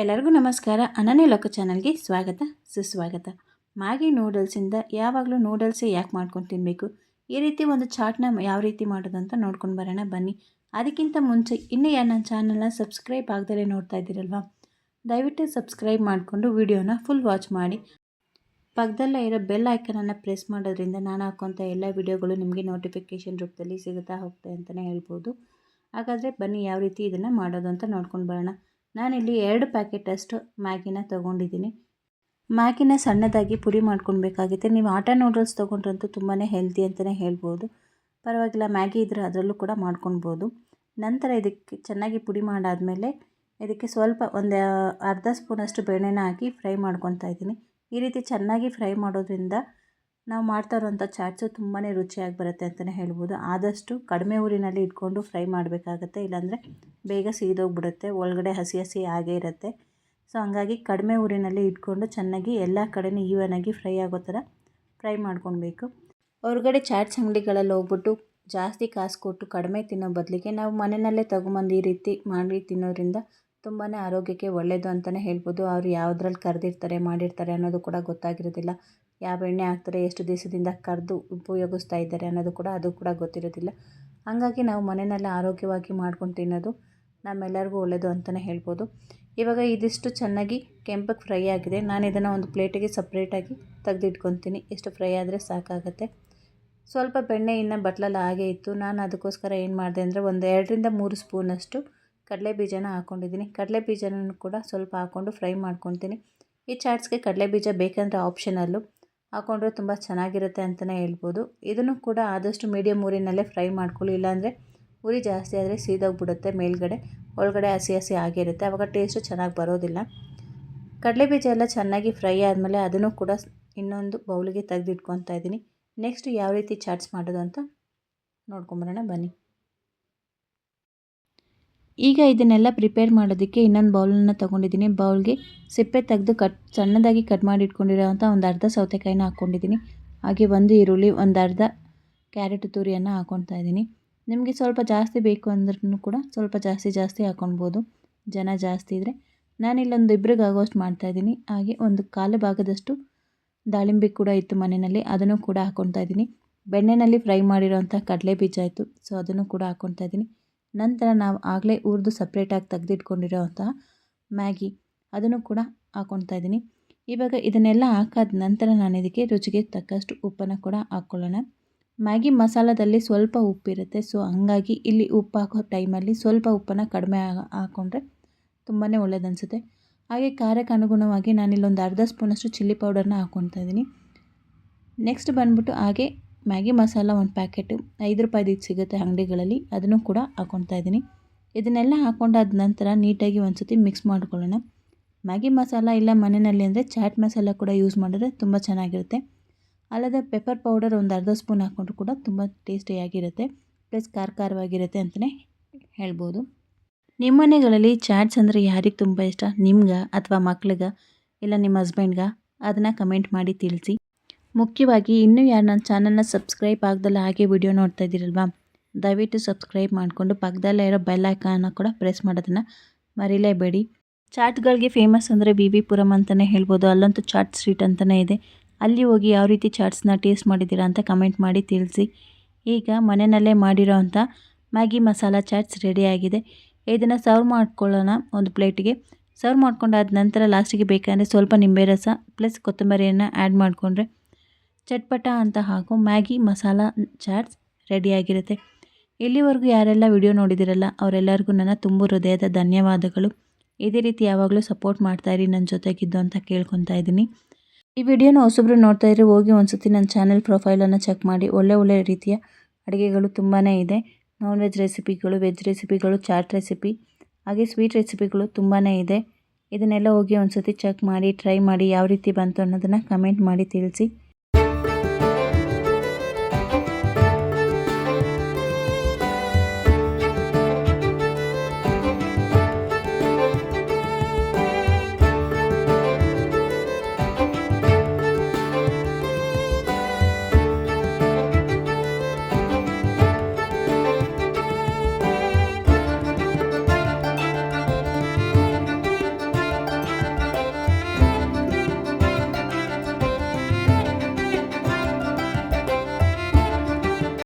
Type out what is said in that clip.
ಎಲ್ಲರಿಗೂ ನಮಸ್ಕಾರ. ಅನನ್ಯ ಲೋಕ ಚಾನಲ್ಗೆ ಸ್ವಾಗತ, ಸುಸ್ವಾಗತ. ಮ್ಯಾಗಿ ನೂಡಲ್ಸಿಂದ ಯಾವಾಗಲೂ ನೂಡಲ್ಸೇ ಯಾಕೆ ಮಾಡ್ಕೊಂಡು ತಿನ್ನಬೇಕು ಈ ರೀತಿ ಒಂದು ಚಾಟ್ನ ಯಾವ ರೀತಿ ಮಾಡೋದು ಅಂತ ನೋಡ್ಕೊಂಡು ಬರೋಣ ಬನ್ನಿ. ಅದಕ್ಕಿಂತ ಮುಂಚೆ ಇನ್ನೂ ಯಾರು ನನ್ನ ಚಾನಲ್ನ ಸಬ್ಸ್ಕ್ರೈಬ್ ಆಗದಲ್ಲೇ ನೋಡ್ತಾ ಇದ್ದೀರಲ್ವಾ? ದಯವಿಟ್ಟು ಸಬ್ಸ್ಕ್ರೈಬ್ ಮಾಡಿಕೊಂಡು ವಿಡಿಯೋನ ಫುಲ್ ವಾಚ್ ಮಾಡಿ. ಪಕ್ಕದಲ್ಲೇ ಇರೋ ಬೆಲ್ ಐಕನನ್ನು ಪ್ರೆಸ್ ಮಾಡೋದ್ರಿಂದ ನಾನು ಹಾಕುವಂಥ ಎಲ್ಲ ವಿಡಿಯೋಗಳು ನಿಮಗೆ ನೋಟಿಫಿಕೇಷನ್ ರೂಪದಲ್ಲಿ ಸಿಗುತ್ತಾ ಹೋಗ್ತದೆ ಅಂತಲೇ ಹೇಳ್ಬೋದು. ಹಾಗಾದರೆ ಬನ್ನಿ ಯಾವ ರೀತಿ ಇದನ್ನು ಮಾಡೋದು ಅಂತ ನೋಡ್ಕೊಂಡು ಬರೋಣ. ನಾನಿಲ್ಲಿ ಎರಡು ಪ್ಯಾಕೆಟಷ್ಟು ಮ್ಯಾಗಿನ ತೊಗೊಂಡಿದ್ದೀನಿ. ಮ್ಯಾಗಿನ ಸಣ್ಣದಾಗಿ ಪುಡಿ ಮಾಡ್ಕೊಳ್ಬೇಕಾಗುತ್ತೆ. ನೀವು ಆಟ ನೂಡಲ್ಸ್ ತೊಗೊಂಡ್ರಂತೂ ತುಂಬಾ ಹೆಲ್ದಿ ಅಂತಲೇ ಹೇಳ್ಬೋದು. ಪರವಾಗಿಲ್ಲ, ಮ್ಯಾಗಿ ಇದ್ದರೆ ಅದರಲ್ಲೂ ಕೂಡ ಮಾಡ್ಕೊಳ್ಬೋದು. ನಂತರ ಇದಕ್ಕೆ ಚೆನ್ನಾಗಿ ಪುಡಿ ಮಾಡಾದಮೇಲೆ ಇದಕ್ಕೆ ಸ್ವಲ್ಪ ಒಂದು, ಅರ್ಧ ಸ್ಪೂನಷ್ಟು ಬೆಣ್ಣೆನ ಹಾಕಿ ಫ್ರೈ ಮಾಡ್ಕೊತಾ ಇದ್ದೀನಿ. ಈ ರೀತಿ ಚೆನ್ನಾಗಿ ಫ್ರೈ ಮಾಡೋದ್ರಿಂದ ನಾವು ಮಾಡ್ತಾ ಇರೋಂಥ ಚಾಟ್ಸು ತುಂಬಾ ರುಚಿಯಾಗಿ ಬರುತ್ತೆ ಅಂತಲೇ ಹೇಳ್ಬೋದು. ಆದಷ್ಟು ಕಡಿಮೆ ಊರಿನಲ್ಲಿ ಇಟ್ಕೊಂಡು ಫ್ರೈ ಮಾಡಬೇಕಾಗತ್ತೆ, ಇಲ್ಲಾಂದರೆ ಬೇಗ ಸೀದೋಗ್ಬಿಡುತ್ತೆ, ಒಳಗಡೆ ಹಸಿ ಹಸಿ ಆಗೇ ಇರುತ್ತೆ. ಸೊ, ಹಂಗಾಗಿ ಕಡಿಮೆ ಊರಿನಲ್ಲಿ ಇಟ್ಕೊಂಡು ಚೆನ್ನಾಗಿ ಎಲ್ಲ ಕಡೆಯೂ ಆಗಿ ಫ್ರೈ ಆಗೋ ಥರ ಫ್ರೈ ಮಾಡ್ಕೊಳ್ಬೇಕು. ಹೊರಗಡೆ ಚಾಟ್ಸ್ ಅಂಗಡಿಗಳಲ್ಲಿ ಹೋಗ್ಬಿಟ್ಟು ಜಾಸ್ತಿ ಕಾಸು ಕೊಟ್ಟು ಕಡಿಮೆ ತಿನ್ನೋ ಬದಲಿಗೆ ನಾವು ಮನೆಯಲ್ಲೇ ತಗೊಂಬಂದು ಈ ರೀತಿ ಮಾಡಿ ತಿನ್ನೋದ್ರಿಂದ ತುಂಬಾ ಆರೋಗ್ಯಕ್ಕೆ ಒಳ್ಳೆಯದು ಅಂತಲೇ ಹೇಳ್ಬೋದು. ಅವರು ಯಾವುದ್ರಲ್ಲಿ ಕರೆದಿರ್ತಾರೆ, ಮಾಡಿರ್ತಾರೆ ಅನ್ನೋದು ಕೂಡ ಗೊತ್ತಾಗಿರೋದಿಲ್ಲ. ಯಾವ ಎಣ್ಣೆ ಹಾಕ್ತಾರೆ, ಎಷ್ಟು ದಿವಸದಿಂದ ಕರೆದು ಉಪಯೋಗಿಸ್ತಾ ಇದ್ದಾರೆ ಅನ್ನೋದು ಕೂಡ ಅದು ಕೂಡ ಗೊತ್ತಿರೋದಿಲ್ಲ. ಹಾಗಾಗಿ ನಾವು ಮನೆಯಲ್ಲೇ ಆರೋಗ್ಯವಾಗಿ ಮಾಡ್ಕೊಂಡು ತಿನ್ನೋದು ನಮ್ಮೆಲ್ಲರಿಗೂ ಒಳ್ಳೆಯದು ಅಂತಲೇ ಹೇಳ್ಬೋದು. ಇವಾಗ ಇದಿಷ್ಟು ಚೆನ್ನಾಗಿ ಕೆಂಪಕ್ಕೆ ಫ್ರೈ ಆಗಿದೆ. ನಾನು ಇದನ್ನು ಒಂದು ಪ್ಲೇಟಿಗೆ ಸಪ್ರೇಟಾಗಿ ತೆಗೆದಿಟ್ಕೊತೀನಿ. ಎಷ್ಟು ಫ್ರೈ ಆದರೆ ಸಾಕಾಗುತ್ತೆ. ಸ್ವಲ್ಪ ಬೆಣ್ಣೆ ಇನ್ನು ಬಟ್ಲಲ್ಲಿ ಹಾಗೆ ಇತ್ತು. ನಾನು ಅದಕ್ಕೋಸ್ಕರ ಏನು ಮಾಡಿದೆ ಅಂದರೆ ಒಂದು ಎರಡರಿಂದ ಮೂರು ಸ್ಪೂನಷ್ಟು ಕಡಲೆ ಬೀಜನ ಹಾಕ್ಕೊಂಡಿದ್ದೀನಿ ಕಡಲೆ ಬೀಜನ ಕೂಡ ಸ್ವಲ್ಪ ಹಾಕ್ಕೊಂಡು ಫ್ರೈ ಮಾಡ್ಕೊತೀನಿ. ಈ ಚಾಟ್ಸ್ಗೆ ಕಡಲೆ ಬೀಜ ಬೇಕಂದರೆ ಆಪ್ಷನಲ್ಲು ಹಾಕ್ಕೊಂಡ್ರೆ ತುಂಬ ಚೆನ್ನಾಗಿರುತ್ತೆ ಅಂತಲೇ ಹೇಳ್ಬೋದು. ಇದನ್ನು ಕೂಡ ಆದಷ್ಟು ಮೀಡಿಯಮ್ ಊರಿನಲ್ಲೇ ಫ್ರೈ ಮಾಡ್ಕೊಳ್ಳಿ. ಇಲ್ಲಾಂದರೆ ಉರಿ ಜಾಸ್ತಿ ಆದರೆ ಸೀದೋಗ್ಬಿಡುತ್ತೆ ಮೇಲ್ಗಡೆ. ಒಳಗಡೆ ಹಸಿ ಹಸಿ ಆಗಿರುತ್ತೆ. ಆವಾಗ ಟೇಸ್ಟು ಚೆನ್ನಾಗಿ ಬರೋದಿಲ್ಲ. ಕಡಲೆ ಬೀಜ ಎಲ್ಲ ಚೆನ್ನಾಗಿ ಫ್ರೈ ಆದಮೇಲೆ ಅದನ್ನು ಕೂಡ ಇನ್ನೊಂದು ಬೌಲಿಗೆ ತೆಗೆದಿಟ್ಕೊತಾ ಇದ್ದೀನಿ. ನೆಕ್ಸ್ಟ್ ಯಾವ ರೀತಿ ಚಾಟ್ಸ್ ಮಾಡೋದು ಅಂತ ನೋಡ್ಕೊಂಬರೋಣ. ಬನ್ನಿ. ಈಗ ಇದನ್ನೆಲ್ಲ ಪ್ರಿಪೇರ್ ಮಾಡೋದಕ್ಕೆ ಇನ್ನೊಂದು ಬೌಲನ್ನು ತೊಗೊಂಡಿದ್ದೀನಿ. ಬೌಲ್ಗೆ ಸಿಪ್ಪೆ ತೆಗೆದು ಕಟ್ ಸಣ್ಣದಾಗಿ ಕಟ್ ಮಾಡಿ ಇಟ್ಕೊಂಡಿರೋವಂಥ ಒಂದು ಅರ್ಧ ಸೌತೆಕಾಯಿನ ಹಾಕ್ಕೊಂಡಿದ್ದೀನಿ. ಹಾಗೆ ಒಂದು ಈರುಳ್ಳಿ, ಒಂದು ಅರ್ಧ ಕ್ಯಾರೆಟ್ ತುರಿಯನ್ನು ಹಾಕ್ಕೊತಾ ಇದ್ದೀನಿ. ನಿಮಗೆ ಸ್ವಲ್ಪ ಜಾಸ್ತಿ ಬೇಕು ಅಂದ್ರೂ ಕೂಡ ಸ್ವಲ್ಪ ಜಾಸ್ತಿ ಜಾಸ್ತಿ ಹಾಕ್ಕೊಳ್ಬೋದು ಜನ ಜಾಸ್ತಿ ಇದ್ದರೆ ನಾನಿಲ್ಲೊಂದು ಇಬ್ಬರಿಗೆ ಆಗೋಷ್ಟು ಮಾಡ್ತಾಯಿದ್ದೀನಿ ಹಾಗೆ ಒಂದು ಕಾಲು ಭಾಗದಷ್ಟು ದಾಳಿಂಬೆ ಕೂಡ ಇತ್ತು ಮನೆಯಲ್ಲಿ. ಅದನ್ನು ಕೂಡ ಹಾಕ್ಕೊಳ್ತಾ ಇದ್ದೀನಿ. ಬೆಣ್ಣೆಯಲ್ಲಿ ಫ್ರೈ ಮಾಡಿರೋವಂಥ ಕಡಲೆ ಬೀಜ ಆಯಿತು. ಸೊ ಅದನ್ನು ಕೂಡ ಹಾಕ್ಕೊತಾ ಇದ್ದೀನಿ. ನಂತರ ನಾವು ಆಗಲೇ ಉರಿದು ಸಪ್ರೇಟಾಗಿ ತೆಗೆದಿಟ್ಕೊಂಡಿರೋ ಮ್ಯಾಗಿ ಅದನ್ನು ಕೂಡ ಹಾಕ್ಕೊಳ್ತಾ ಇದ್ದೀನಿ. ಇವಾಗ ಇದನ್ನೆಲ್ಲ ಹಾಕಾದ ನಂತರ ನಾನು ಇದಕ್ಕೆ ರುಚಿಗೆ ತಕ್ಕಷ್ಟು ಉಪ್ಪನ್ನು ಕೂಡ ಹಾಕ್ಕೊಳ್ಳೋಣ ಮ್ಯಾಗಿ ಮಸಾಲದಲ್ಲಿ ಸ್ವಲ್ಪ ಉಪ್ಪಿರುತ್ತೆ, ಸೊ ಹಂಗಾಗಿ ಇಲ್ಲಿ ಉಪ್ಪು ಹಾಕೋ ಟೈಮಲ್ಲಿ ಸ್ವಲ್ಪ ಉಪ್ಪನ್ನು ಕಡಿಮೆ ಹಾಕ್ಕೊಂಡ್ರೆ ತುಂಬಾ ಒಳ್ಳೇದನ್ಸುತ್ತೆ. ಹಾಗೆ ಖಾರಕ್ಕೆ ಅನುಗುಣವಾಗಿ ನಾನಿಲ್ಲೊಂದು ಅರ್ಧ ಸ್ಪೂನಷ್ಟು ಚಿಲ್ಲಿ ಪೌಡರ್ನ ಹಾಕ್ಕೊಳ್ತಾ ಇದ್ದೀನಿ. ನೆಕ್ಸ್ಟ್ ಬಂದ್ಬಿಟ್ಟು ಹಾಗೆ ಮ್ಯಾಗಿ ಮಸಾಲ ಒಂದು ಪ್ಯಾಕೆಟ್, ಐದು ರೂಪಾಯಿದು ಸಿಗುತ್ತೆ ಅಂಗಡಿಗಳಲ್ಲಿ, ಅದನ್ನು ಕೂಡ ಹಾಕ್ಕೊತಾ ಇದ್ದೀನಿ. ಇದನ್ನೆಲ್ಲ ಹಾಕ್ಕೊಂಡಾದ ನಂತರ ನೀಟಾಗಿ ಒಂದು ಸತಿ ಮಿಕ್ಸ್ ಮಾಡ್ಕೊಳ್ಳೋಣ. ಮ್ಯಾಗಿ ಮಸಾಲ ಇಲ್ಲ ಮನೆಯಲ್ಲಿ ಅಂದರೆ ಚಾಟ್ ಮಸಾಲ ಕೂಡ ಯೂಸ್ ಮಾಡಿದ್ರೆ ತುಂಬ ಚೆನ್ನಾಗಿರುತ್ತೆ. ಅಲ್ಲದೆ ಪೆಪ್ಪರ್ ಪೌಡರ್ ಒಂದು ಅರ್ಧ ಸ್ಪೂನ್ ಹಾಕ್ಕೊಂಡ್ರು ಕೂಡ ತುಂಬ ಟೇಸ್ಟಿಯಾಗಿರುತ್ತೆ ಪ್ಲಸ್ ಖಾರ ಖಾರವಾಗಿರುತ್ತೆ ಅಂತಲೇ ಹೇಳ್ಬೋದು. ನಿಮ್ಮ ಮನೆಗಳಲ್ಲಿ ಚಾಟ್ಸ್ ಅಂದರೆ ಯಾರಿಗೆ ತುಂಬ ಇಷ್ಟ? ನಿಮ್ಗೆ ಅಥವಾ ಮಕ್ಳಿಗೆ? ಇಲ್ಲ ನಿಮ್ಮ ಹಸ್ಬೆಂಡ್ಗೆ? ಅದನ್ನು ಕಮೆಂಟ್ ಮಾಡಿ ತಿಳಿಸಿ. ಮುಖ್ಯವಾಗಿ ಇನ್ನೂ ಯಾರು ನನ್ನ ಚಾನಲ್ನ ಸಬ್ಸ್ಕ್ರೈಬ್ ಆಗದಲ್ಲ ಹಾಗೆ ವಿಡಿಯೋ ನೋಡ್ತಾ ಇದ್ದೀರಲ್ವಾ? ದಯವಿಟ್ಟು ಸಬ್ಸ್ಕ್ರೈಬ್ ಮಾಡಿಕೊಂಡು ಪಕ್ಕದಲ್ಲೇ ಇರೋ ಬೆಲ್ ಐಕಾನ ಕೂಡ ಪ್ರೆಸ್ ಮಾಡೋದನ್ನು ಮರಿಲೇಬೇಡಿ. ಚಾಟ್ಗಳಿಗೆ ಫೇಮಸ್ ಅಂದರೆ ಬಿ ವಿ ಪುರಂ ಅಂತಲೇ ಹೇಳ್ಬೋದು. ಅಲ್ಲಂತೂ ಚಾಟ್ ಸ್ಟ್ರೀಟ್ ಅಂತಲೇ ಇದೆ. ಅಲ್ಲಿ ಹೋಗಿ ಯಾವ ರೀತಿ ಚಾಟ್ಸ್ನ ಟೇಸ್ಟ್ ಮಾಡಿದ್ದೀರಾ ಅಂತ ಕಮೆಂಟ್ ಮಾಡಿ ತಿಳಿಸಿ. ಈಗ ಮನೆಯಲ್ಲೇ ಮಾಡಿರೋ ಅಂಥ ಮ್ಯಾಗಿ ಮಸಾಲ ಚಾಟ್ಸ್ ರೆಡಿಯಾಗಿದೆ ಇದನ್ನು ಸರ್ವ್ ಮಾಡ್ಕೊಳ್ಳೋಣ ಒಂದು ಪ್ಲೇಟಿಗೆ. ಸರ್ವ್ ಮಾಡ್ಕೊಂಡಾದ ನಂತರ ಲಾಸ್ಟಿಗೆ ಬೇಕಂದರೆ ಸ್ವಲ್ಪ ನಿಂಬೆ ರಸ ಪ್ಲಸ್ ಕೊತ್ತಂಬರಿಯನ್ನು ಆ್ಯಡ್ ಮಾಡಿಕೊಂಡ್ರೆ ಚಟ್ಪಟ ಅಂತ ಹಾಗೂ ಮ್ಯಾಗಿ ಮಸಾಲ ಚಾಟ್ಸ್ ರೆಡಿಯಾಗಿರುತ್ತೆ. ಇಲ್ಲಿವರೆಗೂ ಯಾರೆಲ್ಲ ವಿಡಿಯೋ ನೋಡಿದಿರಲ್ಲ, ಅವರೆಲ್ಲರಿಗೂ ನನ್ನ ತುಂಬ ಹೃದಯದ ಧನ್ಯವಾದಗಳು. ಇದೇ ರೀತಿ ಯಾವಾಗಲೂ ಸಪೋರ್ಟ್ ಮಾಡ್ತಾಯಿರಿ ನನ್ನ ಜೊತೆಗಿದ್ದು ಅಂತ ಕೇಳ್ಕೊತಾ ಇದ್ದೀನಿ. ಈ ವಿಡಿಯೋನ ಹೊಸೊಬ್ರು ನೋಡ್ತಾ ಇದ್ರೆ ಹೋಗಿ ಒಂದ್ಸತಿ ನನ್ನ ಚಾನಲ್ ಪ್ರೊಫೈಲನ್ನು ಚೆಕ್ ಮಾಡಿ. ಒಳ್ಳೆ ಒಳ್ಳೆ ರೀತಿಯ ಅಡುಗೆಗಳು ತುಂಬಾ ಇದೆ. ನಾನ್ ವೆಜ್ ರೆಸಿಪಿಗಳು ವೆಜ್ ರೆಸಿಪಿಗಳು, ಚಾಟ್ ರೆಸಿಪಿ, ಹಾಗೆ ಸ್ವೀಟ್ ರೆಸಿಪಿಗಳು ತುಂಬಾ ಇದೆ. ಇದನ್ನೆಲ್ಲ ಹೋಗಿ ಒಂದು ಸತಿ ಚೆಕ್ ಮಾಡಿ, ಟ್ರೈ ಮಾಡಿ, ಯಾವ ರೀತಿ ಬಂತು ಅನ್ನೋದನ್ನು ಕಮೆಂಟ್ ಮಾಡಿ ತಿಳಿಸಿ.